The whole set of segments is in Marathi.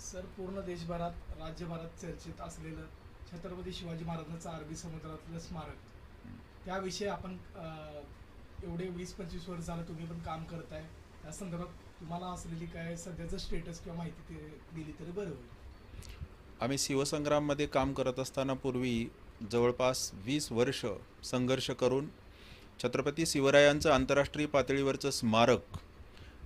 सर पूर्ण देशभरात राज्यभरात चर्चेत असलेलं छत्रपती शिवाजी महाराजांचं अरबी समुद्रातलं स्मारक. त्याविषयी आपण एवढे वीस पंचवीस वर्ष झालं तुम्ही पण काम करताय. त्या संदर्भात तुम्हाला असलेली काय सध्याचं स्टेटस किंवा माहिती ते दिली तरी बरं होईल. आम्ही शिवसंग्राममध्ये काम करत असताना पूर्वी जवळपास वीस वर्ष संघर्ष करून छत्रपती शिवरायांचं आंतरराष्ट्रीय पातळीवरचं स्मारक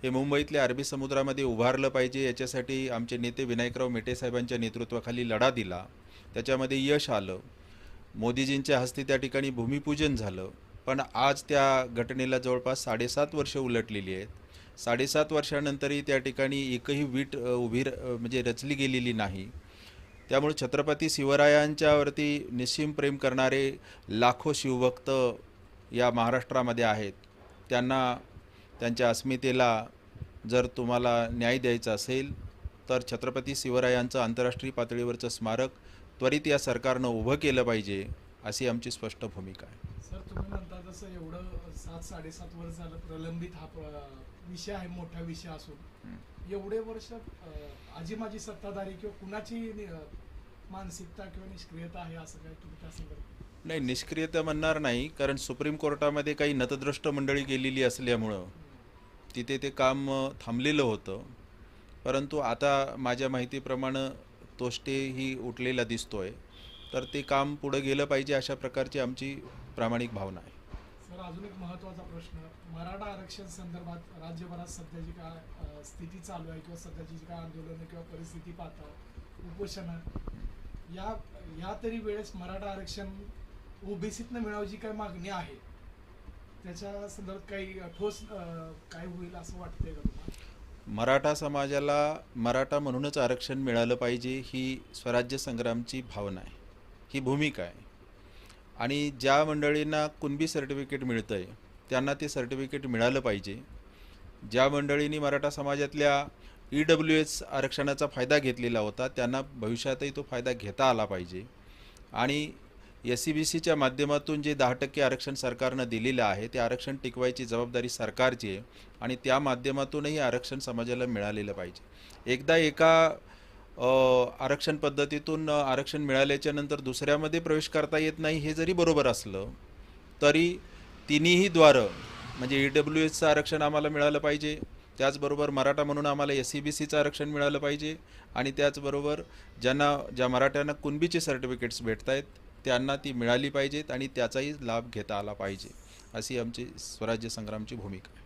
हे मुंबईतल्या अरबी समुद्रामध्ये उभारलं पाहिजे याच्यासाठी आमचे नेते विनायकराव मेटे साहेबांच्या नेतृत्वाखाली लढा दिला. त्याच्यामध्ये यश आलं. मोदीजींच्या हस्ते त्या ठिकाणी भूमिपूजन झालं. पण आज त्या घटनेला जवळपास साडेसात वर्ष उलटलेली आहेत. साडेसात वर्षानंतरही त्या ठिकाणी एकही वीट उभी र- म्हणजे रचली गेलेली नाही. त्यामुळे छत्रपती शिवरायांच्यावरती निस्सीम प्रेम करणारे लाखो शिवभक्त या महाराष्ट्रामध्ये आहेत. त्यांना त्यांच्या अस्मितेला जर तुम्हाला न्याय द्यायचा असेल तर छत्रपती शिवरायांचं आंतरराष्ट्रीय पातळीवरचं स्मारक त्वरित या सरकारनं उभं केलं पाहिजे अशी आमची स्पष्ट भूमिका आहे. सर तुम्ही म्हणता जसं एवढं सात साडेसात वर्ष झालं प्रलंबित हा विषय आहे मोठा विषय असून. एवढे वर्ष आजी माझी सत्ताधारी किंवा कुणाची मानसिकता किंवा निष्क्रियता आहे असं काय तुम्ही त्या संदर्भात? नाही निष्क्रियता म्हणणार नाही कारण सुप्रीम कोर्टामध्ये काही नतद्रष्ट मंडळी गेलेली असल्यामुळं तिथे ते काम थांबलेलं होतं. परंतु आता माझ्या माहितीप्रमाणे तोष्टे ही उठलेला आहे तर ते काम पुढं गेलं पाहिजे अशा प्रकारची आमची प्रामाणिक भावना आहे. सर अजून एक महत्त्वाचा प्रश्न. मराठा आरक्षण संदर्भात राज्यभरात सध्याची काय स्थिती चालू आहे किंवा सध्याची जी काय आंदोलनं किंवा परिस्थिती पाहता उपोषणं या या तरी वेळेस मराठा आरक्षण ओबीसीतनं मिळावं जी काय मागणी आहे त्याच्या संदर्भात काही ठोस काय होईल असं वाटतंय का तुम्हाला? मराठा समाजाला मराठा म्हणूनच आरक्षण मिळालं पाहिजे ही स्वराज्य संग्रामची भावना आहे. ही भूमिका आहे. आणि ज्या मंडळींना कुणबी सर्टिफिकेट मिळतं आहे त्यांना ते सर्टिफिकेट मिळालं पाहिजे. ज्या मंडळींनी मराठा समाजातल्या ई डब्ल्यू एस आरक्षणाचा फायदा घेतलेला होता त्यांना भविष्यातही तो फायदा घेता आला पाहिजे. आणि एस सी बी सीच्या माध्यमातून जे दहा टक्के आरक्षण सरकारनं दिलेलं आहे ते आरक्षण टिकवायची जबाबदारी सरकारची आहे आणि त्या माध्यमातूनही आरक्षण समाजाला मिळालेलं पाहिजे. एकदा एका आरक्षण पद्धतीतून आरक्षण मिळाल्याच्या नंतर दुसऱ्यामध्ये प्रवेश करता येत नाही हे जरी बरोबर असलं तरी तिन्हीही द्वारं म्हणजे ई डब्ल्यू एसचं आरक्षण आम्हाला मिळालं पाहिजे त्याचबरोबर मराठा म्हणून आम्हाला एस सी बी सीचं आरक्षण मिळालं पाहिजे आणि त्याचबरोबर ज्यांना ज्या मराठ्यांना कुणबीचे सर्टिफिकेट्स भेटत आहेत त्यांना ती मिळाली पाहिजेत आणि त्याचाही लाभ घेता आला पाहिजे अशी आमची स्वराज्य संग्रामची भूमिका आहे.